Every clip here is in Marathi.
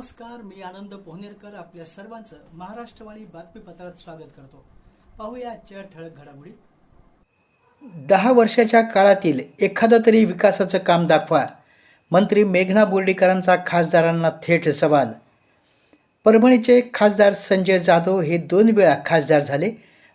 नमस्कार मी आनंद पोहनेरकर आपल्या सर्वांचं महाराष्ट्रवाणी बातमीपत्रात स्वागत करतो. पाहूया आजच्या ठळक घडामोडी. दहा वर्षाच्या काळातील एखादं तरी विकासाचं काम दाखवा. मंत्री मेघना बोर्डीकरांचा खासदारांना थेट सवाल. परभणीचे खासदार संजय जाधव हे दोन वेळा खासदार झाले.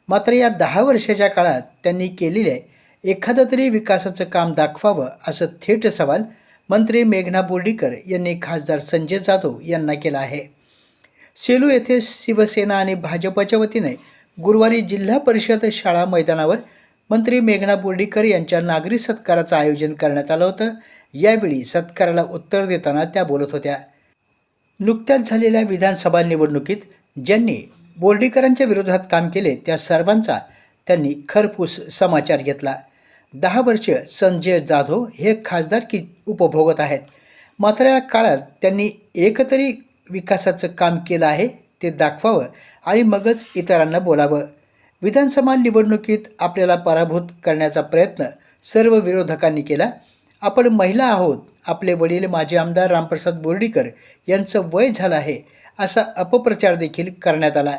मात्र या दहा वर्षाच्या काळात त्यांनी केलेले एखादं तरी विकासाचं काम दाखवावं असं थेट सवाल मंत्री मेघना बोर्डीकर यांनी खासदार संजय जाधव यांना केला आहे. सेलू येथे शिवसेना आणि भाजपच्या वतीने गुरुवारी जिल्हा परिषद शाळा मैदानावर मंत्री मेघना बोर्डीकर यांच्या नागरी सत्काराचं आयोजन करण्यात आलं होतं. यावेळी सत्काराला उत्तर देताना त्या बोलत होत्या. नुकत्याच झालेल्या विधानसभा निवडणुकीत ज्यांनी बोर्डीकरांच्या विरोधात काम केले त्या सर्वांचा त्यांनी खरपूस समाचार घेतला. दहा वर्ष संजय जाधव हे खासदारकी उपभोगत आहेत. मात्र या काळात त्यांनी एकतरी विकासाचं काम केलं आहे ते दाखवावं आणि मगच इतरांना बोलावं. विधानसभा निवडणुकीत आपल्याला पराभूत करण्याचा प्रयत्न सर्व विरोधकांनी केला. आपण महिला आहोत. आपले वडील माजी आमदार रामप्रसाद बोर्डीकर यांचं वय झालं आहे असा अपप्रचार देखील करण्यात आला.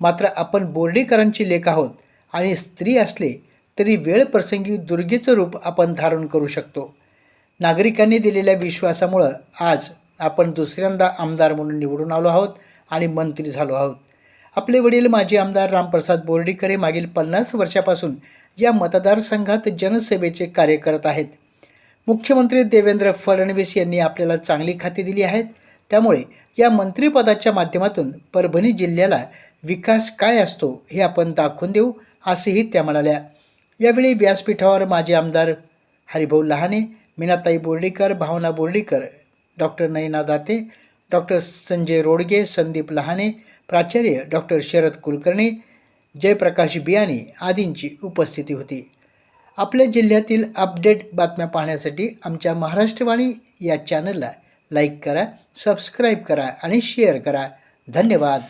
मात्र आपण बोर्डीकरांची लेख आहोत आणि स्त्री असले तरी वेळ प्रसंगी दुर्गेचं रूप आपण धारण करू शकतो. नागरिकांनी दिलेल्या विश्वासामुळं आज आपण दुसऱ्यांदा आमदार म्हणून निवडून आलो आहोत आणि मंत्री झालो आहोत. आपले वडील माजी आमदार रामप्रसाद बोर्डीकर हे मागील पन्नास वर्षापासून या मतदारसंघात जनसेवेचे कार्य करत आहेत. मुख्यमंत्री देवेंद्र फडणवीस यांनी आपल्याला चांगली खाती दिली आहेत. त्यामुळे या मंत्रिपदाच्या माध्यमातून परभणी जिल्ह्याला विकास काय असतो हे आपण दाखवून देऊ असेही त्या म्हणाल्या. यावेळी व्यासपीठावर माजी आमदार हरिभाऊ लहाने मीनाताई बोर्डीकर भावना बोर्डीकर डॉक्टर नयना दाते डॉक्टर संजय रोडगे संदीप लहाने प्राचार्य डॉक्टर शरद कुलकर्णी जयप्रकाश बियाणी आदींची उपस्थिती होती. आपल्या जिल्ह्यातील अपडेट बातम्या पाहण्यासाठी आमच्या महाराष्ट्रवाणी या चॅनलला लाईक करा सबस्क्राईब करा आणि शेअर करा. धन्यवाद.